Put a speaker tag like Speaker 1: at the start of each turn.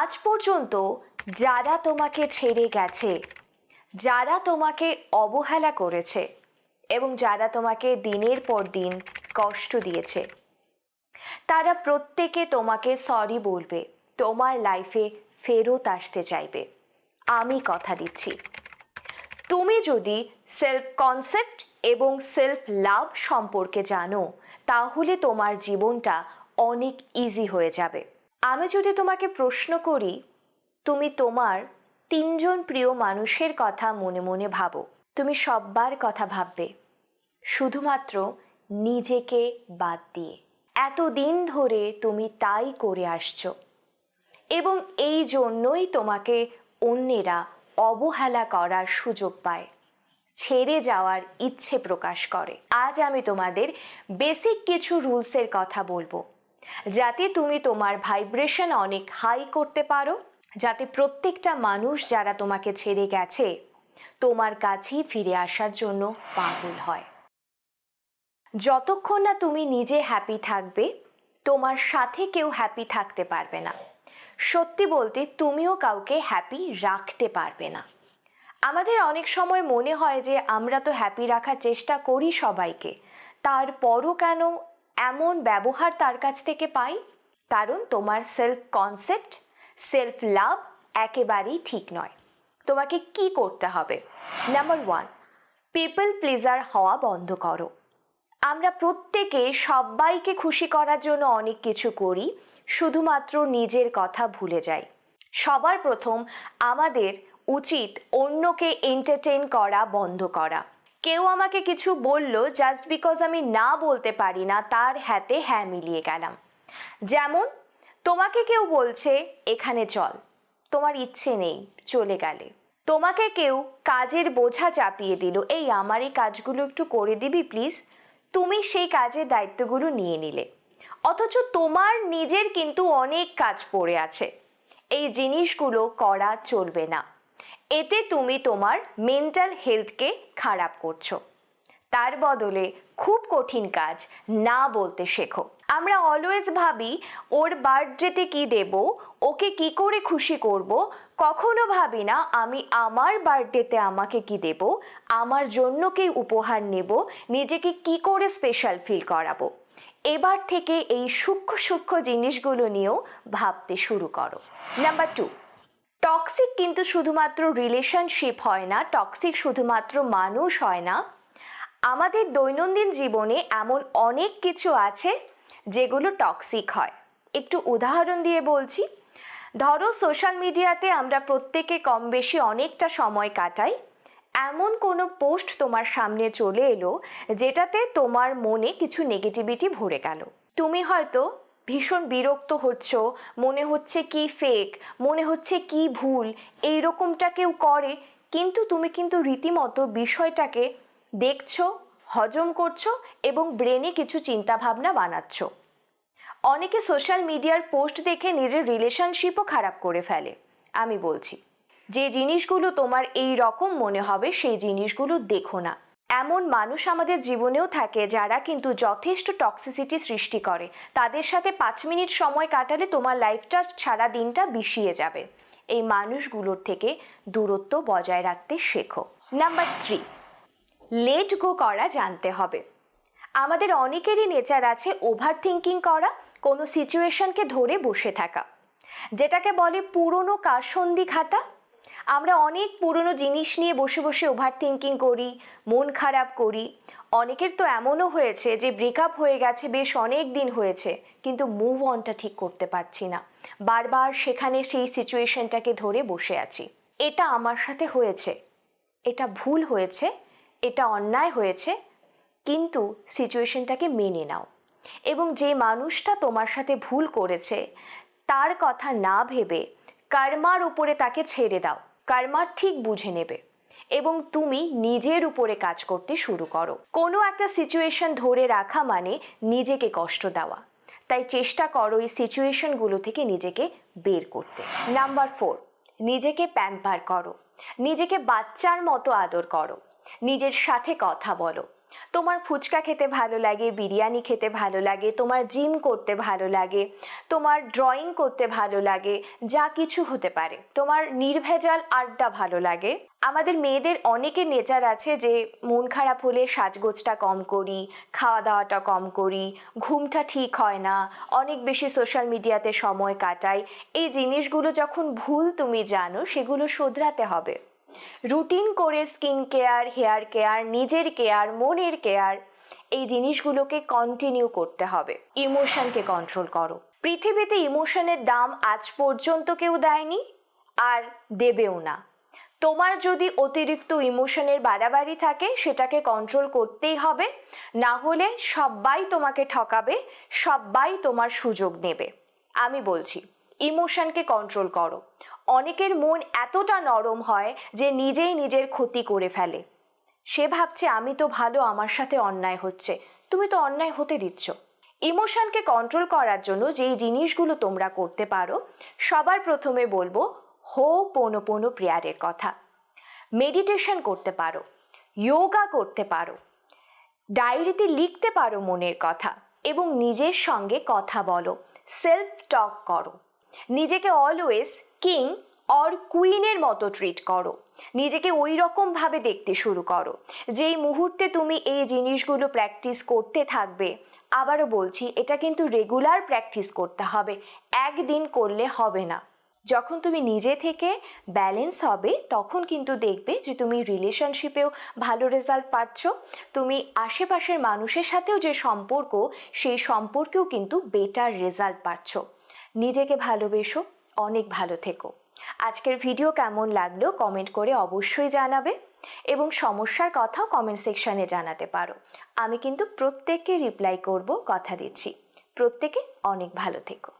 Speaker 1: আজ পর্যন্ত যারা তোমাকে ছেড়ে গেছে, যারা তোমাকে অবহেলা করেছে এবং যারা তোমাকে দিনের পর দিন কষ্ট দিয়েছে, তারা প্রত্যেকে তোমাকে সরি বলবে, তোমার লাইফে ফেরত আসতে চাইবে। আমি কথা দিচ্ছি। তুমি যদি সেলফ কনসেপ্ট এবং সেলফ লাভ সম্পর্কে জানো, তাহলে তোমার জীবনটা অনেক ইজি হয়ে যাবে। আমি যদি তোমাকে প্রশ্ন করি, তুমি তোমার তিনজন প্রিয় মানুষের কথা মনে মনে ভাবো। তুমি সব্বার কথা ভাববে, শুধুমাত্র নিজেকে বাদ দিয়ে। এতদিন ধরে তুমি তাই করে আসছো। এবং এই জন্যই তোমাকে অন্যেরা অবহেলা করার সুযোগ পায়, ছেড়ে যাওয়ার ইচ্ছে প্রকাশ করে। আজ আমি তোমাদের বেসিক কিছু রুলসের কথা বলব। যাতে তুমি তোমার ভাইব্রেশন অনেক হাই করতে পারো, যাতে প্রত্যেকটা মানুষ যারা তোমাকে ছেড়ে গেছে, তোমার কাছেই ফিরে আসার জন্য পাগল হয়। যতক্ষণ না তুমি নিজে হ্যাপি থাকবে, তোমার সাথে কেউ হ্যাপি থাকতে পারবে না। সত্যি বলতে তুমিও কাউকে হ্যাপি রাখতে পারবে না। আমাদের অনেক সময় মনে হয় যে আমরা তো হ্যাপি রাখার চেষ্টা করি সবাইকে, তারপরও কেন এমন ব্যবহার তার কাছ থেকে পাই? কারণ তোমার সেলফ কনসেপ্ট সেলফ লাভ একেবারেই ঠিক নয়। তোমাকে কি করতে হবে? নাম্বার ওয়ান পিপল প্লিজার হওয়া বন্ধ করো। আমরা প্রত্যেকে সবাইকে খুশি করার জন্য অনেক কিছু করি, শুধুমাত্র নিজের কথা ভুলে যাই। সবার প্রথম আমাদের উচিত অন্যকে এন্টারটেন করা, বন্ধ করা। কেউ আমাকে কিছু বলল জাস্ট বিকজ আমি না বলতে পারি না, তার হ্যাতে হ্যাঁ মিলিয়ে গেলাম। যেমন, তোমাকে কেউ বলছে, এখানে চল। তোমার ইচ্ছে নেই, চলে গেলে। তোমাকে কেউ কাজের বোঝা চাপিয়ে দিল, এই, আমার এই কাজগুলো একটু করে দিবি প্লিজ তুমি সেই কাজের দায়িত্বগুলো নিয়ে নিলে। অথচ তোমার নিজের কিন্তু অনেক কাজ পড়ে আছে। এই জিনিসগুলো করা চলবে না। এতে তুমি তোমার মেন্টাল হেলথকে খারাপ করছ। তার বদলে খুব কঠিন কাজ না বলতে শেখো। আমরা অলওয়েজ ভাবি, ওর বার্থডেতে কি দেব, ওকে কি করে খুশি করব, কখনো ভাবি না আমি আমার বার্থডেতে আমাকে কি দেব, আমার জন্য কি উপহার নেব, নিজেকে কি করে স্পেশাল ফিল করাবো। এবার থেকে এই সূক্ষ্ম সূক্ষ্ম জিনিসগুলো নিয়েও ভাবতে শুরু করো। নাম্বার টু টক্সিক কিন্তু শুধুমাত্র রিলেশনশিপ হয় না টক্সিক শুধুমাত্র মানুষ হয় না। আমাদের দৈনন্দিন জীবনে এমন অনেক কিছু আছে যেগুলো টক্সিক হয়। একটু উদাহরণ দিয়ে বলছি। ধরো সোশ্যাল মিডিয়াতে আমরা প্রত্যেকে কম বেশি অনেকটা সময় কাটাই। এমন কোনো পোস্ট তোমার সামনে চলে এলো যেটাতে তোমার মনে কিছু নেগেটিভিটি ভরে গেল। তুমি হয়তো ভীষণ বিরক্ত হচ্ছ, মনে হচ্ছে কি ফেক মনে হচ্ছে কি ভুল এই রকমটা কেউ করে, কিন্তু তুমি কিন্তু রীতিমতো বিষয়টাকে দেখছ, হজম করছ এবং ব্রেনে কিছু চিন্তাভাবনা বানাচ্ছ। অনেকে সোশ্যাল মিডিয়ার পোস্ট দেখে নিজের রিলেশনশিপও খারাপ করে ফেলে, আমি বলছি। যে জিনিসগুলো তোমার এই রকম মনে হবে, সেই জিনিসগুলো দেখো না। এমন মানুষ আমাদের জীবনেও থাকে যারা কিন্তু যথেষ্ট টক্সিসিটি সৃষ্টি করে। তাদের সাথে পাঁচ মিনিট সময় কাটালে তোমার লাইফটা সারা দিনটা বিষিয়ে যাবে। এই মানুষগুলোর থেকে দূরত্ব বজায় রাখতে শেখো। নাম্বার থ্রি লেট গো করা জানতে হবে। আমাদের অনেকেরই নেচার আছে ওভার থিঙ্কিং করা, কোনো সিচুয়েশনকে ধরে বসে থাকা, যেটাকে বলে পুরনো কারসন্ধি ঘাটা। আমরা অনেক পুরনো জিনিস নিয়ে বসে বসে ওভার থিঙ্কিং করি, মন খারাপ করি। অনেকের তো এমনও হয়েছে যে ব্রেকআপ হয়ে গেছে, বেশ অনেক দিন হয়েছে, কিন্তু মুভ অনটা ঠিক করতে পারছি না। বারবার সেখানে সেই সিচুয়েশনটাকে ধরে বসে আছি। এটা আমার সাথে হয়েছে। এটা ভুল হয়েছে, এটা অন্যায় হয়েছে, কিন্তু সিচুয়েশনটাকে মেনে নাও। এবং যে মানুষটা তোমার সাথে ভুল করেছে, তার কথা না ভেবে কর্মার উপরে তাকে ছেড়ে দাও। কর্মা ঠিক বুঝে নেবে এবং তুমি নিজের উপরে কাজ করতে শুরু করো। কোনো একটা সিচুয়েশন ধরে রাখা মানে নিজেকে কষ্ট দেওয়া। তাই চেষ্টা করো এই সিচুয়েশনগুলো থেকে নিজেকে বের করতে। নাম্বার ফোর নিজেকে প্যাম্পার করো। নিজেকে বাচ্চার মতো আদর করো। নিজের সাথে কথা বলো। তোমার ফুচকা খেতে ভালো লাগে, বিরিয়ানি খেতে ভালো লাগে, তোমার জিম করতে ভালো লাগে, তোমার ড্রয়িং করতে ভালো লাগে, যা কিছু হতে পারে। তোমার নির্ভেজাল আড্ডা ভালো লাগে। আমাদের মেয়েদের অনেকের নেচার আছে যে মন খারাপ হলে সাজগোজটা কম করি খাওয়া দাওয়াটা কম করি, ঘুমটা ঠিক হয় না, অনেক বেশি সোশ্যাল মিডিয়াতে সময় কাটাই। এই জিনিসগুলো যখন ভুল তুমি জানো, সেগুলো শোধরাতে হবে। রুটিন করে স্কিন কেয়ার, হেয়ার কেয়ার, নিজের কেয়ার, মনের কেয়ার, এই জিনিসগুলোকে কন্টিনিউ করতে হবে। ইমোশনকে কন্ট্রোল করো। পৃথিবীতে ইমোশনের দাম আজ পর্যন্ত কেউ দেয়নি, আর দেবেও না। তোমার যদি অতিরিক্ত ইমোশনের বাড়াবাড়ি থাকে, সেটাকে কন্ট্রোল করতেই হবে। না হলে সবাই তোমাকে ঠকাবে সবাই তোমার সুযোগ নেবে। আমি বলছি, ইমোশনকে কন্ট্রোল করো। অনেকের মন এতটা নরম হয় যে নিজেই নিজের ক্ষতি করে ফেলে। সে ভাবছে, আমি তো ভালো, আমার সাথে অন্যায় হচ্ছে। তুমি তো অন্যায় হতে দিচ্ছ। ইমোশনকে কন্ট্রোল করার জন্য যেই জিনিসগুলো তোমরা করতে পারো, সবার প্রথমে বলব, হো পোনো পোনো প্রেয়ারের কথা। মেডিটেশন করতে পারো যোগা করতে পারো ডায়েরিতে লিখতে পারো মনের কথা এবং নিজের সঙ্গে কথা বলো সেলফ টক করো। নিজেকে অলওয়েজ কিং অর কুইনের মতো ট্রিট করো। নিজেকে ওই রকমভাবে দেখতে শুরু করো। যেই মুহূর্তে তুমি এই জিনিসগুলো প্র্যাকটিস করতে থাকবে, আবারও বলছি, এটা কিন্তু রেগুলার প্র্যাকটিস করতে হবে। একদিন করলে হবে না। যখন তুমি নিজে থেকে ব্যালেন্স হবে, তখন কিন্তু দেখবে যে তুমি রিলেশনশিপেও ভালো রেজাল্ট পাচ্ছ। তুমি আশেপাশের মানুষের সাথেও যে সম্পর্ক, সেই সম্পর্কেও কিন্তু বেটার রেজাল্ট পাচ্ছ। নিজেকে ভালোবেসো, অনেক ভালো থেকো। আজকের ভিডিও কেমন লাগল কমেন্ট করে অবশ্যই জানাবে এবং সমস্যার কথাও কমেন্ট সেকশানে জানাতে পারো। আমি কিন্তু প্রত্যেককে রিপ্লাই করব, কথা দিচ্ছি। প্রত্যেকে অনেক ভালো থেকো।